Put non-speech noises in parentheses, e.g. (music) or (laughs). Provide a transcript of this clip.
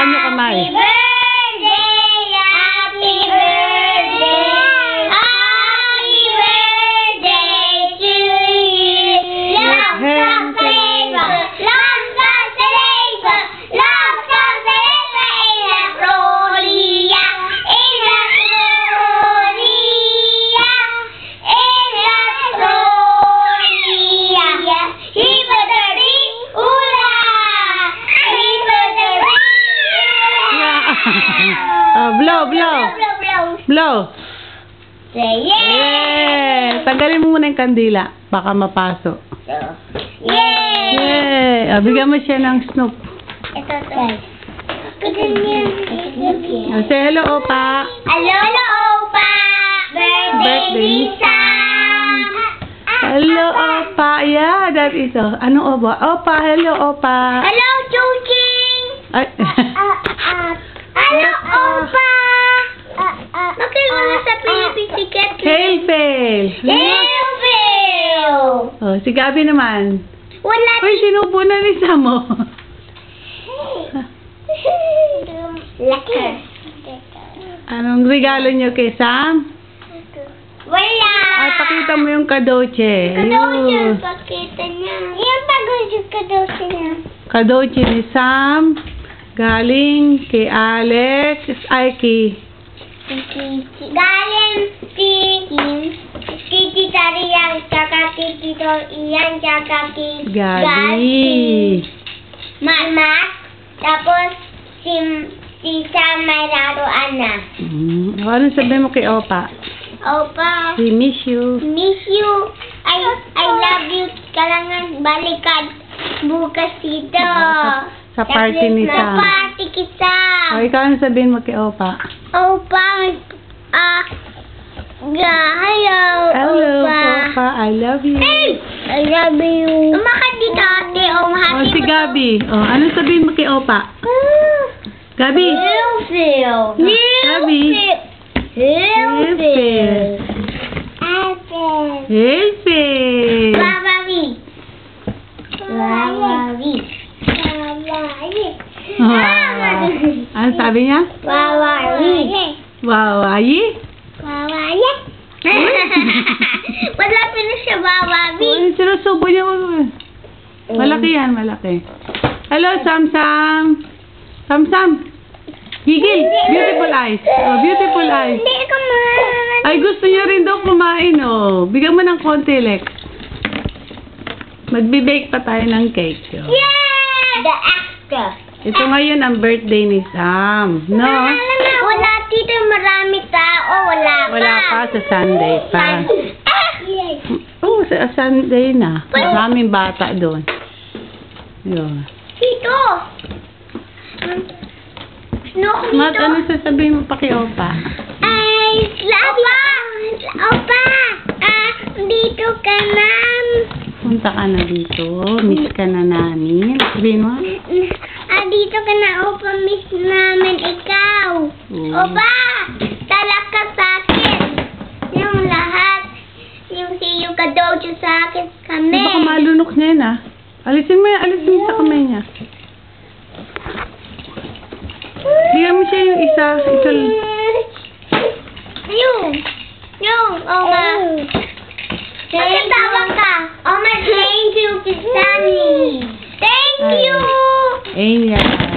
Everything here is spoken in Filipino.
Hawakan kamay. Happy oh, blow, blow. Blow, blow. Blow. Yay! Tanggalin mo muna yung kandila. Baka mapasok. Yay! Yay! Ah, bigyan mo siya ng snoop. Ito, ito. Ah, say hello, Opa. Hello, hello, Opa! Birthday Birthday. Sam! Hello, Opa. Yeah, that is a... Ano, Opa? Opa, hello, Opa. Hello, Chuking! Ay. Hello, Opa! Bakit wala sa Philippines si Kathleen? Hail, fail. Hail, Phil! Oh, si Gabi naman. Wala Uy, sinubo na ni Samo. Laki. Anong regalo niyo kay Sam? Wala. Ay, pakita mo yung kadoche. Kadoche, pakita niya. Yan pag kadoche niya. Kadoche ni Sam. Galing kay Alex. Ay, kay... Galing si Titi Tariang, tsaka kay Tito Ian, tsaka kay Gabi. Mama, tapos si si Sam Mayrado Ana. Mm. Ano sabihin mo kay Opa? Opa, We miss you. miss you. I I love you. Kailangan balikan bukas dito. Sa- party ni Sa Sam. party kita. O, ikaw ano sabihin mo kay Opa? Opa, ah, yeah, hello, Hello, Opa. Opa. I love you. Hey! I love you. Umakan dito, ate. Oh, O, happy si Gabi. O, ano sabihin mo kay Opa? Gabi. Little Phil. Gabi. Little Phil. Apple. Hail, fail. Wawawi. Wawawi. Wawawi. Wow. Ano sabi niya? Wawawi. Wow, ayi? Wawawi. Wala (laughs) na siya wawawi. Ay, sinusubo niya. Malaki yan, malaki. Hello, Sam Sam. Sam Sam. Gigil. Beautiful eyes. Oh, beautiful eyes. Hindi ka man. Ay, gusto niya rin daw kumain, oh. Bigyan mo ng konti, Lex. Magbe-bake pa tayo ng cake, oh. Yay! The extra. Ito ngayon ang birthday ni Sam. No? Wala dito marami tao. Wala pa. Wala pa sa Sunday pa. Ah! Oh, sa Sunday na. Maraming bata doon. Yun. Dito. No, Mat, dito. ano sasabihin mo pa kay Opa? Ay, Opa! Opa! Ah, dito ka na. Punta ka na dito. Miss ka na namin. Sabihin mo. Dito ka na, Opa. Miss namin ikaw. Mm. Opa! Talak ka sa akin. Yung lahat. Yung si yung kadojo sa akin kami. Baka malunok niya yun, ah. Alisin mo yan. Alisin mo sa kamay niya. Bigyan mo siya yung isa. Isa Yung. Yung. Oma. Magkatawag ka. Oma, thank you, Kisani. Thank Ay. you. Ayan.